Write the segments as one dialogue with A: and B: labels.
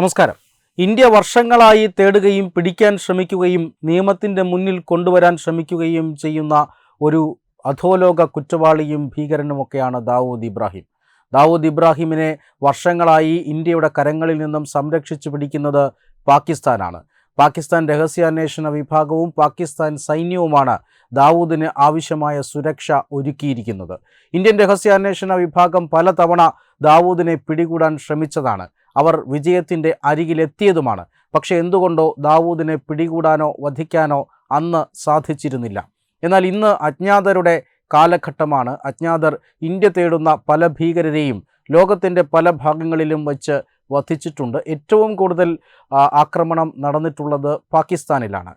A: നമസ്കാരം. ഇന്ത്യ വർഷങ്ങളായി തേടുകയും പിടിക്കാൻ ശ്രമിക്കുകയും നിയമത്തിന്റെ മുന്നിൽ കൊണ്ടുവരാൻ ശ്രമിക്കുകയും ചെയ്യുന്ന ഒരു അധോലോക കുറ്റവാളിയും ഭീകരനുമൊക്കെയാണ് ദാവൂദ് ഇബ്രാഹിം. ദാവൂദ് ഇബ്രാഹിമിനെ വർഷങ്ങളായി ഇന്ത്യയുടെ കരങ്ങളിൽ നിന്നും സംരക്ഷിച്ചു പിടിക്കുന്നത് പാകിസ്ഥാനാണ്. പാകിസ്ഥാൻ രഹസ്യാന്വേഷണ വിഭാഗവും പാകിസ്ഥാൻ സൈന്യവുമാണ് ദാവൂദിന് ആവശ്യമായ സുരക്ഷ ഒരുക്കിയിരിക്കുന്നത്. ഇന്ത്യൻ രഹസ്യാന്വേഷണ വിഭാഗം പലതവണ ദാവൂദിനെ പിടികൂടാൻ ശ്രമിച്ചതാണ്. അവർ വിജയത്തിന്റെ അരികിലെത്തിയതുമാണ്. പക്ഷേ എന്തുകൊണ്ടോ ദാവൂദിനെ പിടികൂടാനോ വധിക്കാനോ അന്ന് സാധിച്ചിരുന്നില്ല. എന്നാൽ ഇന്ന് അജ്ഞാതരുടെ കാലഘട്ടമാണ്. അജ്ഞാതർ ഇന്ത്യ തേടുന്ന പല ഭീകരരെയും ലോകത്തിന്റെ പല ഭാഗങ്ങളിലും വച്ച് വധിച്ചിട്ടുണ്ട്. ഏറ്റവും കൂടുതൽ ആക്രമണം നടന്നിട്ടുള്ളത് പാകിസ്ഥാനിലാണ്.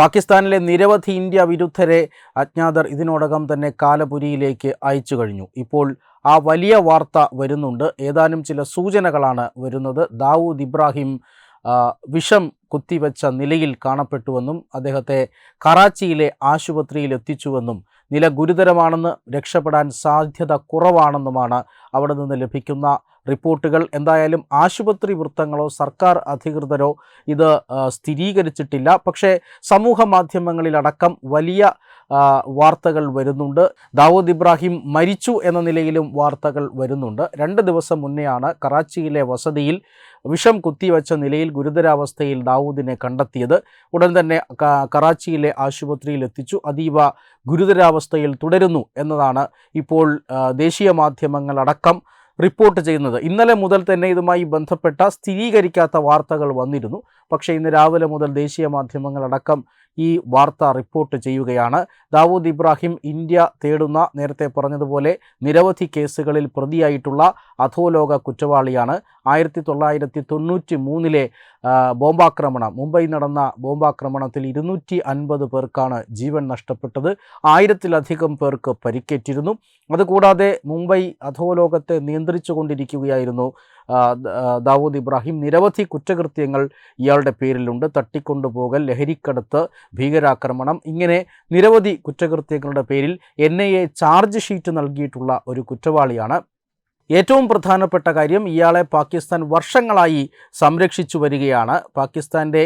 A: പാകിസ്ഥാനിലെ നിരവധി ഇന്ത്യ വിരുദ്ധരെ അജ്ഞാതർ ഇതിനോടകം തന്നെ കാലപുരിയിലേക്ക് അയച്ചു കഴിഞ്ഞു. ഇപ്പോൾ ആ വലിയ വാർത്ത വരുന്നുണ്ട്. ഏതാനും ചില സൂചനകളാണ് വരുന്നത്. ദാവൂദ് ഇബ്രാഹിം വിഷം കുത്തിവെച്ച നിലയിൽ കാണപ്പെട്ടുവെന്നും അദ്ദേഹത്തെ കറാച്ചിയിലെ ആശുപത്രിയിൽ എത്തിച്ചുവെന്നും നില ഗുരുതരമാണെന്ന് രക്ഷപ്പെടാൻ സാധ്യത കുറവാണെന്നുമാണ് അവിടെ നിന്ന് ലഭിക്കുന്ന റിപ്പോർട്ടുകൾ. എന്തായാലും ആശുപത്രി വൃത്തങ്ങളോ സർക്കാർ അധികൃതരോ ഇത് സ്ഥിരീകരിച്ചിട്ടില്ല. പക്ഷേ സമൂഹ മാധ്യമങ്ങളിലടക്കം വലിയ വാർത്തകൾ വരുന്നുണ്ട്. ദാവൂദ് ഇബ്രാഹിം മരിച്ചു എന്ന നിലയിലും വാർത്തകൾ വരുന്നുണ്ട്. രണ്ട് ദിവസം മുന്നെയാണ് കറാച്ചിയിലെ വസതിയിൽ വിഷം കുത്തിവെച്ച നിലയിൽ ഗുരുതരാവസ്ഥയിൽ ദാവൂദിനെ കണ്ടെത്തിയത്. ഉടൻ തന്നെ കറാച്ചിയിലെ ആശുപത്രിയിൽ എത്തിച്ചു. അതീവ ഗുരുതരാവസ്ഥയിൽ തുടരുന്നു എന്നതാണ് ഇപ്പോൾ ദേശീയ മാധ്യമങ്ങളടക്കം റിപ്പോർട്ട് ചെയ്യുന്നത്. ഇന്നലെ മുതൽ തന്നെ ഇതുമായി ബന്ധപ്പെട്ട സ്ഥിരീകരിക്കാത്ത വാർത്തകൾ വന്നിരുന്നു. പക്ഷേ ഇന്ന് രാവിലെ മുതൽ ദേശീയ മാധ്യമങ്ങളടക്കം ഈ വാർത്ത റിപ്പോർട്ട് ചെയ്യുകയാണ്. ദാവൂദ് ഇബ്രാഹിം ഇന്ത്യ തേടുന്ന നേരത്തെ പറഞ്ഞതുപോലെ നിരവധി കേസുകളിൽ പ്രതിയായിട്ടുള്ള അധോലോക കുറ്റവാളിയാണ്. ആയിരത്തി തൊള്ളായിരത്തി തൊണ്ണൂറ്റി മൂന്നിലെ ബോംബാക്രമണം മുംബൈ നടന്ന ബോംബാക്രമണത്തിൽ ഇരുന്നൂറ്റി അൻപത് പേർക്കാണ് ജീവൻ നഷ്ടപ്പെട്ടത്. ആയിരത്തിലധികം പേർക്ക് പരിക്കേറ്റിരുന്നു. അതുകൂടാതെ മുംബൈ അധോലോകത്തെ നിയന്ത്രിച്ചു കൊണ്ടിരിക്കുകയായിരുന്നു ദാവൂദ് ഇബ്രാഹിം നിരവധി കുറ്റകൃത്യങ്ങൾ ഇയാളുടെ പേരിലുണ്ട്. തട്ടിക്കൊണ്ടുപോകൽ ലഹരിക്കടത്ത് ഭീകരാക്രമണം ഇങ്ങനെ നിരവധി കുറ്റകൃത്യങ്ങളുടെ പേരിൽ N I A charge sheet നൽകിയിട്ടുള്ള ഒരു കുറ്റവാളിയാണ്. ഏറ്റവും പ്രധാനപ്പെട്ട കാര്യം ഇയാളെ പാകിസ്ഥാൻ വർഷങ്ങളായി സംരക്ഷിച്ചു വരികയാണ്. പാകിസ്ഥാന്റെ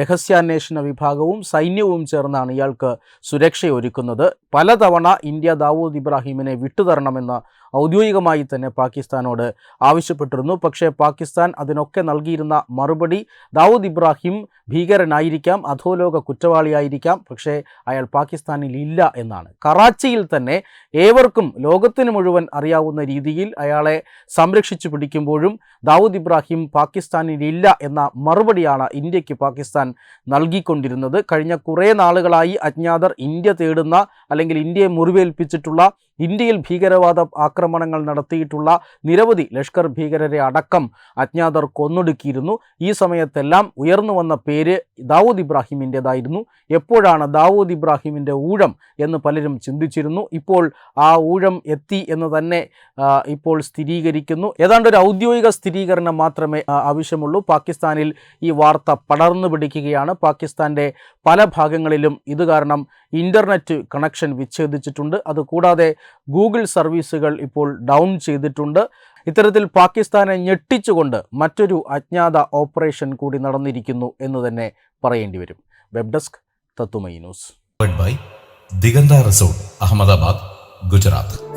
A: രഹസ്യാന്വേഷണ വിഭാഗവും സൈന്യവും ചേർന്നാണ് ഇയാൾക്ക് സുരക്ഷയൊരുക്കുന്നത്. പലതവണ ഇന്ത്യ ദാവൂദ് ഇബ്രാഹിമിനെ വിട്ടുതരണമെന്ന് ഔദ്യോഗികമായി തന്നെ പാകിസ്ഥാനോട് ആവശ്യപ്പെട്ടിരുന്നു. പക്ഷേ പാകിസ്ഥാൻ അതിനൊക്കെ നൽകിയിരുന്ന മറുപടി ദാവൂദ് ഇബ്രാഹിം ഭീകരനായിരിക്കാം അധോലോക കുറ്റവാളിയായിരിക്കാം. പക്ഷേ അയാൾ പാകിസ്ഥാനിൽ ഇല്ല എന്നാണ്. കറാച്ചിയിൽ തന്നെ ഏവർക്കും ലോകത്തിന് മുഴുവൻ അറിയാവുന്ന രീതിയിൽ അയാളെ സംരക്ഷിച്ചു പിടിക്കുമ്പോഴും ദാവൂദ് ഇബ്രാഹിം പാകിസ്ഥാനിൽ ഇല്ല എന്ന മറുപടിയാണ് ഇന്ത്യയ്ക്ക് പാകിസ്ഥാൻ നൽകിക്കൊണ്ടിരുന്നത്. കഴിഞ്ഞ കുറേ നാളുകളായി അജ്ഞാതർ ഇന്ത്യ തേടുന്ന അല്ലെങ്കിൽ ഇന്ത്യയെ മുറിവേൽപ്പിച്ചിട്ടുള്ള ഇന്ത്യയിൽ ഭീകരവാദ ആക്രമണങ്ങൾ നടത്തിയിട്ടുള്ള നിരവധി ലഷ്കർ ഭീകരരെ അടക്കം അജ്ഞാതർ കൊന്നൊടുക്കിയിരുന്നു. ഈ സമയത്തെല്ലാം ഉയർന്നു വന്ന പേര് ദാവൂദ് ഇബ്രാഹിമിന്റെതായിരുന്നു. എപ്പോഴാണ് ദാവൂദ് ഇബ്രാഹിമിന്റെ ഊഴം എന്ന് പലരും ചിന്തിച്ചിരുന്നു. ഇപ്പോൾ ആ ഊഴം എത്തി എന്ന് തന്നെ ഇപ്പോൾ സ്ഥിരീകരിക്കുന്നു. ഏതാണ്ട് ഒരു ഔദ്യോഗിക സ്ഥിരീകരണം മാത്രമേ ആവശ്യമുള്ളൂ. പാകിസ്ഥാനിൽ ഈ വാർത്ത പടർന്നു പിടിക്കുകയാണ്. പാകിസ്ഥാന്റെ പല ഭാഗങ്ങളിലും ഇത് കാരണം ഇന്റർനെറ്റ് കണക്ഷൻ വിച്ഛേദിച്ചിട്ടുണ്ട്. അതുകൂടാതെ ഗൂഗിൾ സർവീസുകൾ ഇപ്പോൾ ഡൗൺ ചെയ്തിട്ടുണ്ട്. ഇത്തരത്തിൽ പാകിസ്ഥാനെ ഞെട്ടിച്ചുകൊണ്ട് മറ്റൊരു അജ്ഞാത ഓപ്പറേഷൻ കൂടി നടന്നിരിക്കുന്നു എന്ന് തന്നെ പറയേണ്ടി വരും. വെബ് ഡെസ്ക് തത്തുമൈ ന്യൂസ്.
B: ദിഗന്ത റിസോർട്ട് അഹമ്മദാബാദ് ഗുജറാത്ത്.